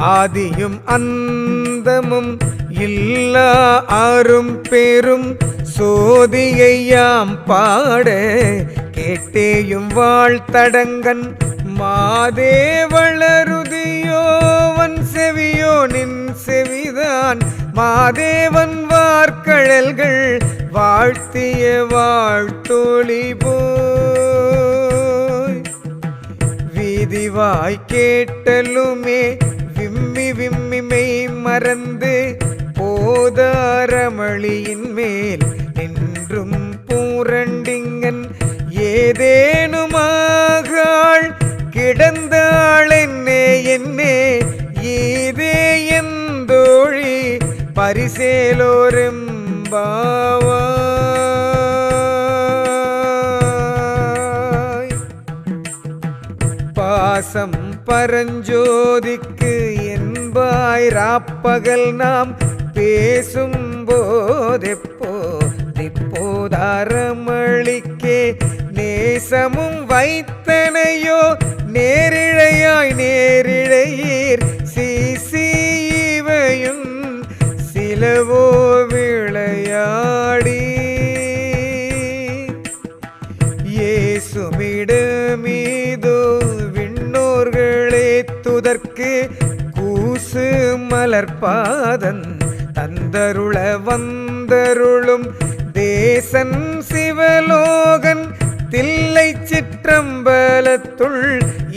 ஆதியும் அந்தமும் இல்லா அரும் பெரும் சோதியையாம் பாட கேட்டேயும் வாழ்த்தடங்கன் மாதே வளருதியோவன் செவியோ நின் செவிதான். மாதேவன் வார்கழல்கள் வாழ்த்திய வாழ்த்தொழி போய். வீதிவாய் கேட்டலுமே விம்மி விம்மி மெய் மறந்து போதாரமளியின் மேல் என்றும் பூரண்டிங்கன் ஏதேனுமாகாள் கிடந்தாள் என்னே என்னே ஈதே எந்தோழி பரிசேலோரெம்பாவாய் பாசம் பரஞ்சோதிக்கு என்பாய் ராப்பகல் நாம் பேசும் போதெப்போ திப்போதாரமளிக்கே நேசமும் வைத்தனையோ நேரிழையாய் நேரிழையீர். சீசீவையும் சிலவோ விளையாடி. இயேசுமிடமீதோ விண்ணோர்களே கூசு மலர்பாதன் தந்தருள வந்தருளும் தேசன் சிவலோகன் தில்லை சிற்றம்பலத்துள்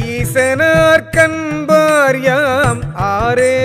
ஈசனார் கண்பார் யாம் ஆரேலோரெம்